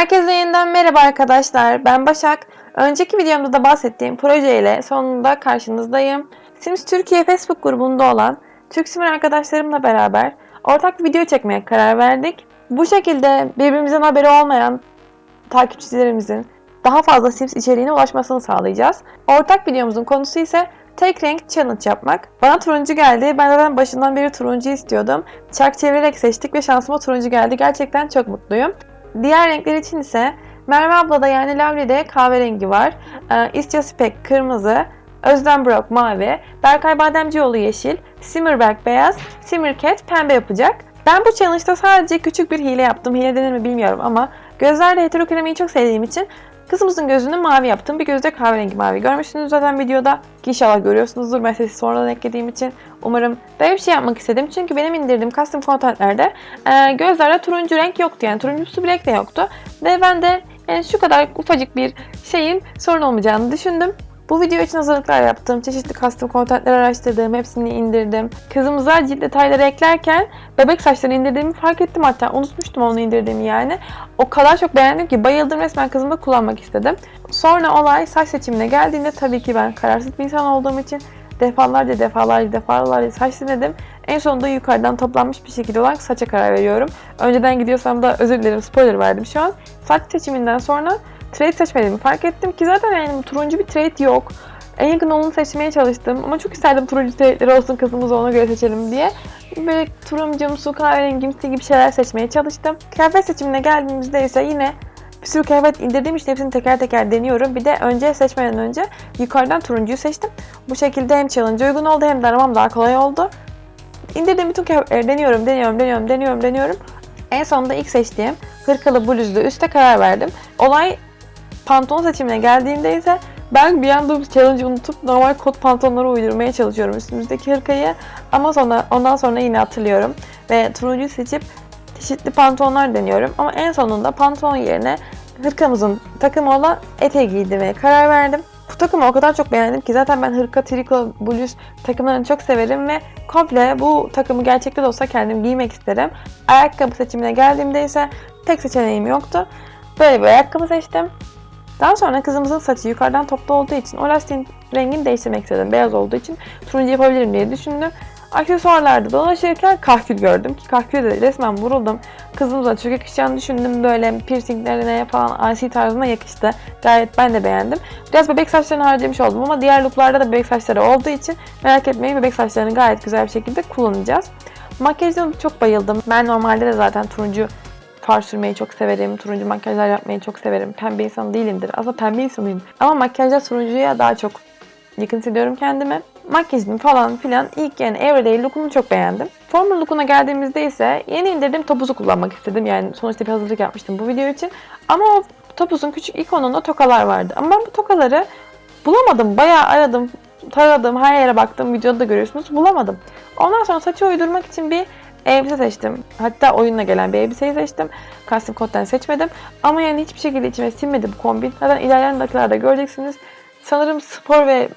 Herkese yeniden merhaba arkadaşlar. Ben Başak. Önceki videomda da bahsettiğim projeyle sonunda karşınızdayım. Sims Türkiye Facebook grubunda olan Türk Simir arkadaşlarımla beraber ortak bir video çekmeye karar verdik. Bu şekilde birbirimizin haberi olmayan takipçilerimizin daha fazla Sims içeriğine ulaşmasını sağlayacağız. Ortak videomuzun konusu ise tek renk challenge yapmak. Bana turuncu geldi. Ben zaten başından beri turuncu istiyordum. Çark çevirerek seçtik ve şansıma turuncu geldi. Gerçekten çok mutluyum. Diğer renkler için ise Merve ablada yani Lavli'de kahverengi var. İstia Spek kırmızı. Özlem Brok mavi. Berkay Bademcioğlu yeşil. Simmerberg beyaz. Simmercat pembe yapacak. Ben bu challenge'da sadece küçük bir hile yaptım. Hile denir mi bilmiyorum ama gözlerde heterokromiyi çok sevdiğim için kızımızın gözünü mavi yaptım. Bir gözde kahverengi mavi. Görmüşsünüz zaten videoda. Ki inşallah görüyorsunuzdur. Ben sesi sonradan eklediğim için. Umarım böyle bir şey yapmak istedim. Çünkü benim indirdiğim custom contentlerde e, gözlerde turuncu renk yoktu. Yani turuncusu bir renk de yoktu. Ve ben de yani şu kadar ufacık bir şeyin sorun olmayacağını düşündüm. Bu video için hazırlıklar yaptım. Çeşitli custom contentler araştırdım. Hepsini indirdim. Kızımıza cilt detayları eklerken bebek saçlarını indirdiğimi fark ettim hatta. Unutmuştum onu indirdiğimi yani. O kadar çok beğendim ki bayıldım resmen kızımda kullanmak istedim. Sonra olay saç seçimine geldiğinde tabii ki ben kararsız bir insan olduğum için defalarca defalarca defalarca saç denedim. En sonunda yukarıdan toplanmış bir şekilde olan saça karar veriyorum. Önceden gidiyorsam da özür dilerim spoiler verdim şu an. Saç seçiminden sonra trade seçmediğimi fark ettim ki zaten yani turuncu bir trade yok. En yakın olanı seçmeye çalıştım ama çok isterdim turuncu trade'leri olsun kızımızı ona göre seçelim diye. Böyle turuncumsu, kahverengimsi gibi şeyler seçmeye çalıştım. Kıyafet seçimine geldiğimizde ise yine bir sürü kıyafet indirdiğim için hepsini teker teker deniyorum. Bir de önce seçmeden önce yukarıdan turuncuyu seçtim. Bu şekilde hem challenge uygun oldu hem de aramam daha kolay oldu. İndirdiğim bütün kıyafetleri deniyorum, deniyorum, deniyorum, deniyorum, deniyorum. En sonunda ilk seçtiğim hırkalı bluzlu üste karar verdim. Olay pantolon seçimine geldiğinde ise ben bir anda bu challenge'ı unutup normal kot pantolonları uydurmaya çalışıyorum üstümüzdeki hırkayı. Ama sonra ondan sonra yine hatırlıyorum ve turuncuyu seçip çeşitli pantolonlar deniyorum. Ama en sonunda pantolon yerine hırkamızın takımı olan eteği giydirmeye karar verdim. Bu takımı o kadar çok beğendim ki zaten ben hırka, triko, bluz takımlarını çok severim ve komple bu takımı gerçekte de olsa kendim giymek isterim. Ayakkabı seçimine geldiğimde ise tek seçeneğim yoktu. Böyle bir ayakkabı seçtim. Daha sonra kızımızın saçı yukarıdan toplu olduğu için o lastiğin rengini değiştirmek istedim. Beyaz olduğu için turuncu yapabilirim diye düşündüm. Aksesuarlarda dolaşırken kahkül gördüm ki kahküle de resmen vuruldum. Kızımıza çok yakışacağını düşündüm. Böyle piercinglerine falan IC tarzına yakıştı. Gayet ben de beğendim. Biraz bebek saçlarını harcamış oldum ama diğer looklarda da bebek saçları olduğu için merak etmeyin bebek saçlarını gayet güzel bir şekilde kullanacağız. Makyajına çok bayıldım. Ben normalde de zaten turuncu far sürmeyi çok severim. Turuncu makyajlar yapmayı çok severim. Pembe insan değilimdir. Aslında pembe insanıyım. Ama makyajda turuncuya daha çok yakın hissediyorum kendimi. Makyajını falan filan ilk yani everyday look'unu çok beğendim. Formal look'una geldiğimizde ise yeni indirdiğim topuzu kullanmak istedim. Yani sonuçta bir hazırlık yapmıştım bu video için. Ama o topuzun küçük ikonunda tokalar vardı. Ama ben bu tokaları bulamadım. Bayağı aradım, taradım, her yere baktım. Videoda da görüyorsunuz. Bulamadım. Ondan sonra saçı uydurmak için bir elbise seçtim. Hatta oyunla gelen bir elbiseyi seçtim. Custom Code'den seçmedim. Ama yani hiçbir şekilde içime sinmedi bu kombin. Zaten ilerleyen dakikalarda göreceksiniz. Sanırım spor ve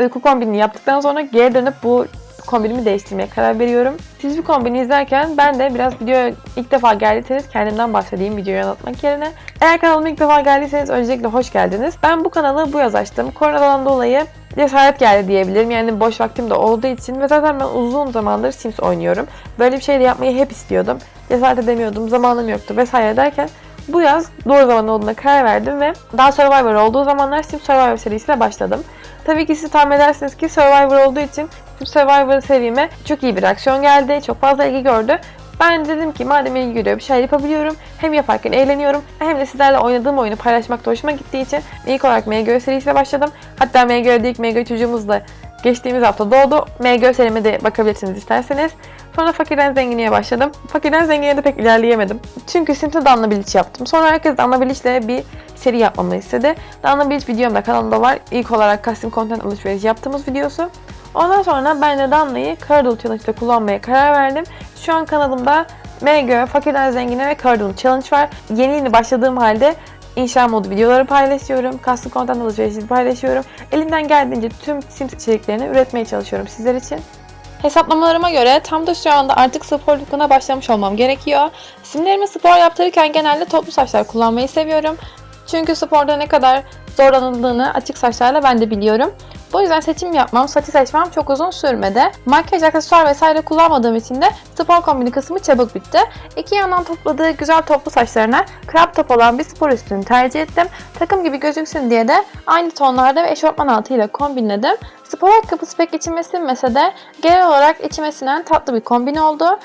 uyku kombinini yaptıktan sonra geri dönüp bu kombinimi değiştirmeye karar veriyorum. Siz bu kombini izlerken ben de biraz video ilk defa geldiyseniz kendimden bahsedeyim videoyu anlatmak yerine. Eğer kanalıma ilk defa geldiyseniz öncelikle hoş geldiniz. Ben bu kanalı bu yaz açtım. Koronadan dolayı cesaret geldi diyebilirim. Yani boş vaktim de olduğu için ve zaten ben uzun zamandır Sims oynuyorum. Böyle bir şey de yapmayı hep istiyordum. Cesaret edemiyordum, zamanım yoktu vesaire derken bu yaz doğru zaman olduğuna karar verdim ve daha Survivor olduğu zamanlar Sims Survivor serisiyle başladım. Tabii ki siz tahmin edersiniz ki Survivor olduğu için Survivor serime çok iyi bir aksiyon geldi, çok fazla ilgi gördü. Ben dedim ki madem ilgi görüyor bir şey yapabiliyorum. Hem yaparken eğleniyorum hem de sizlerle oynadığım oyunu paylaşmak da hoşuma gittiği için ilk olarak MGÖ serisiyle başladım. Hatta MGÖ'de ilk MGÖ çocuğumuz da geçtiğimiz hafta doğdu. MGÖ serime de bakabilirsiniz isterseniz. Sonra fakirden zenginliğe başladım. Fakirden zenginliğe de pek ilerleyemedim. Çünkü Sims'e Danla Bilic yaptım. Sonra herkes Danla Bilic'le bir seri yapmamı istedi. Danla Bilic videom da kanalımda var. İlk olarak custom content alışverişi yaptığımız videosu. Ondan sonra ben de Danla'yı Cardle Challenge'da kullanmaya karar verdim. Şu an kanalımda MG, Fakirden Zengine ve Cardle Challenge var. Yeni yeni başladığım halde inşa modu videoları paylaşıyorum. Custom content alışverişi paylaşıyorum. Elimden geldiğince tüm Sims içeriklerini üretmeye çalışıyorum sizler için. Hesaplamalarıma göre tam da şu anda artık spor lookuna başlamış olmam gerekiyor. Simlerimi spor yaptırırken genelde toplu saçlar kullanmayı seviyorum. Çünkü sporda ne kadar zorlanıldığını açık saçlarla ben de biliyorum. Bu yüzden seçim yapmam, saçı seçmem çok uzun sürmedi. Makyaj, aksesuar vesaire kullanmadığım için de spor kombini kısmı çabuk bitti. İki yandan topladığı güzel toplu saçlarına crop top olan bir spor üstünü tercih ettim. Takım gibi gözüksün diye de aynı tonlarda ve eşofman altıyla kombinledim. Spor ayakkabısı pek içime sinmese de genel olarak içime sinen tatlı bir kombin oldu.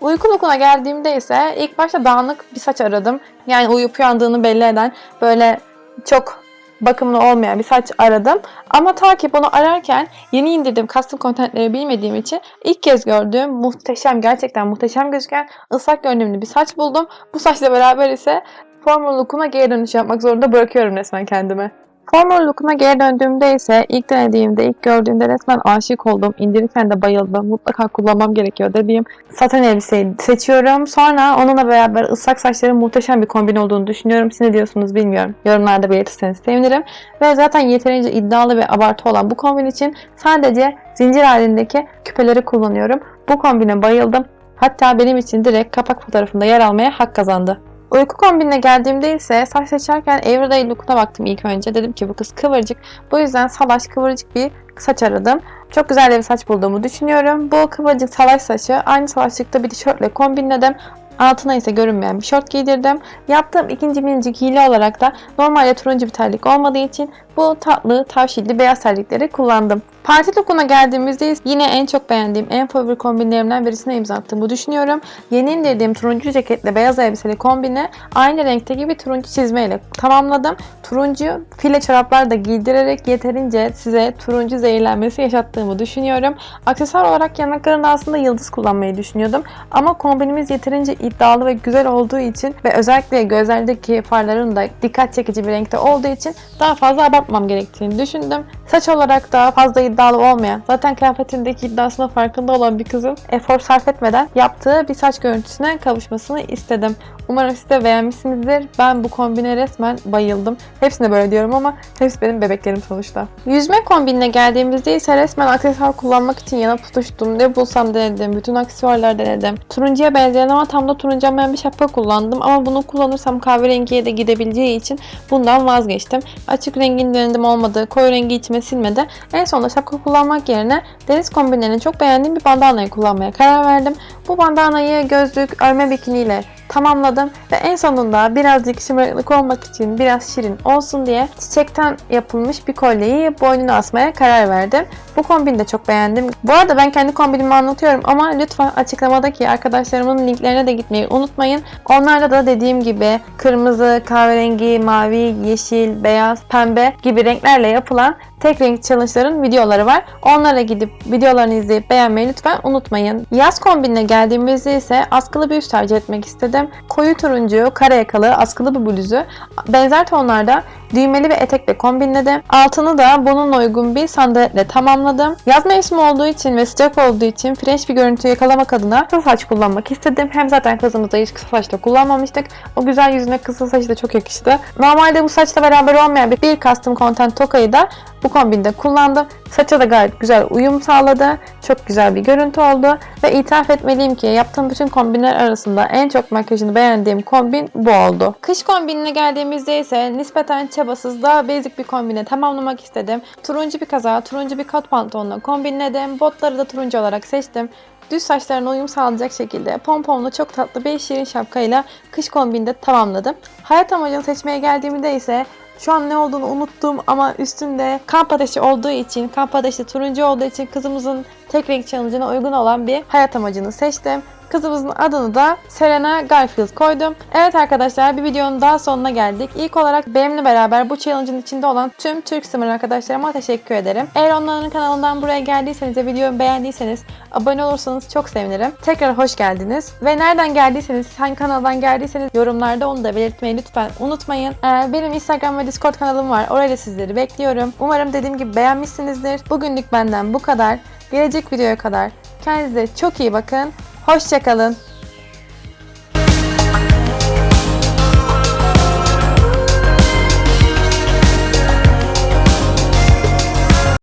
Uyku lookuna geldiğimde ise ilk başta dağınık bir saç aradım. Yani uyuyup uyandığını belli eden böyle çok bakımlı olmayan bir saç aradım. Ama ta ki bunu ararken yeni indirdiğim custom contentleri bilmediğim için ilk kez gördüğüm muhteşem gerçekten muhteşem gözüken ıslak görünümlü bir saç buldum. Bu saçla beraber ise formal look'uma geri dönüş yapmak zorunda bırakıyorum resmen kendime. Formal look'una geri döndüğümde ise ilk denediğimde, ilk gördüğümde resmen aşık oldum. İndirirken de bayıldım. Mutlaka kullanmam gerekiyor dediğim saten elbiseyi seçiyorum. Sonra onunla beraber ıslak saçların muhteşem bir kombin olduğunu düşünüyorum. Siz ne diyorsunuz bilmiyorum. Yorumlarda belirtirseniz sevinirim. Ve zaten yeterince iddialı ve abartı olan bu kombin için sadece zincir halindeki küpeleri kullanıyorum. Bu kombine bayıldım. Hatta benim için direkt kapak fotoğrafında yer almaya hak kazandı. Uyku kombinine geldiğimde ise saç seçerken everyday look'una baktım ilk önce. Dedim ki bu kız kıvırcık. Bu yüzden salaş kıvırcık bir saç aradım. Çok güzel bir saç bulduğumu düşünüyorum. Bu kıvırcık salaş saçı aynı salaşlıkta bir tişörtle kombinledim. Altına ise görünmeyen bir şort giydirdim. Yaptığım ikinci minicik hile olarak da normalde turuncu bir terlik olmadığı için bu tatlı, tavşilli beyaz terlikleri kullandım. Parti lookuna geldiğimizde yine en çok beğendiğim, en favori kombinlerimden birisine imza attığımı düşünüyorum. Yeni indirdiğim turuncu ceketle beyaz elbiseli kombini aynı renkte gibi turuncu çizmeyle tamamladım. Turuncu file çoraplar da giydirerek yeterince size turuncu zehirlenmesi yaşattığımı düşünüyorum. Aksesuar olarak yanaklarında aslında yıldız kullanmayı düşünüyordum. Ama kombinimiz yeterince iddialı ve güzel olduğu için ve özellikle gözlerdeki farların da dikkat çekici bir renkte olduğu için daha fazla abartmam gerektiğini düşündüm. Saç olarak daha fazla iddialı olmayan, zaten kıyafetindeki iddiasına farkında olan bir kızın efor sarf etmeden yaptığı bir saç görüntüsüne kavuşmasını istedim. Umarım siz de beğenmişsinizdir. Ben bu kombine resmen bayıldım. Hepsine böyle diyorum ama hepsi benim bebeklerim sonuçta. Yüzme kombinine geldiğimizde ise resmen aksesuar kullanmak için yana tutuştum. Ne bulsam denedim. Bütün aksesuarlar denedim. Turuncuya benzeyen ama tam da turuncu olmayan bir şapka kullandım. Ama bunu kullanırsam kahverengiye de gidebileceği için bundan vazgeçtim. Açık rengini denedim olmadı. Koyu rengi içime sinmedi. En sonunda şapka kullanmak yerine deniz kombinlerini çok beğendiğim bir bandanayı kullanmaya karar verdim. Bu bandanayı gözlük, örme bikiniyle tamamladım ve en sonunda birazcık şımarıklık olmak için biraz şirin olsun diye çiçekten yapılmış bir kolyeyi boynuna asmaya karar verdim. Bu kombini de çok beğendim. Bu arada ben kendi kombinimi anlatıyorum ama lütfen açıklamadaki arkadaşlarımın linklerine de gitmeyi unutmayın. Onlarda da dediğim gibi kırmızı, kahverengi, mavi, yeşil, beyaz, pembe gibi renklerle yapılan tek renk challenge'ların videoları var. Onlara gidip videolarını izleyip beğenmeyi lütfen unutmayın. Yaz kombinine geldiğimizde ise askılı bir üst tercih etmek istedim. Koyu turuncu, kare yakalı, askılı bir bluzu benzer tonlarda düğmeli ve etekle kombinledim. Altını da bununla uygun bir sandaletle tamamladım. Yaz mevsimi olduğu için ve sıcak olduğu için fresh bir görüntü yakalamak adına kısa saç kullanmak istedim. Hem zaten kızımızda hiç kısa saçta kullanmamıştık. O güzel yüzüne kısa saçı da çok yakıştı. Normalde bu saçla beraber olmayan bir, bir custom content tokayı da bu kombinde kullandım. Saça da gayet güzel uyum sağladı. Çok güzel bir görüntü oldu. Ve itiraf etmeliyim ki yaptığım bütün kombinler arasında en çok makyajını beğendiğim kombin bu oldu. Kış kombinine geldiğimizde ise nispeten çabasız daha basic bir kombine tamamlamak istedim. Turuncu bir kaza, turuncu bir kot pantolonla kombinledim. Botları da turuncu olarak seçtim düz saçlarına uyum sağlayacak şekilde pompomlu çok tatlı bir şirin şapkayla kış kombinde tamamladım. Hayat amacını seçmeye geldiğimde ise şu an ne olduğunu unuttum ama üstünde kamp ateşi olduğu için, kamp ateşi turuncu olduğu için kızımızın tek renk challenge'ına uygun olan bir hayat amacını seçtim. Kızımızın adını da Serena Garfield koydum. Evet arkadaşlar bir videonun daha sonuna geldik. İlk olarak benimle beraber bu challenge'ın içinde olan tüm Türk Simmer arkadaşlarıma teşekkür ederim. Eğer onların kanalından buraya geldiyseniz ve videomu beğendiyseniz abone olursanız çok sevinirim. Tekrar hoş geldiniz. Ve nereden geldiyseniz, hangi kanaldan geldiyseniz yorumlarda onu da belirtmeyi lütfen unutmayın. Ee, benim Instagram ve Discord kanalım var. Orada sizleri bekliyorum. Umarım dediğim gibi beğenmişsinizdir. Bugünlük benden bu kadar. Gelecek videoya kadar kendinize çok iyi bakın. Hoşçakalın.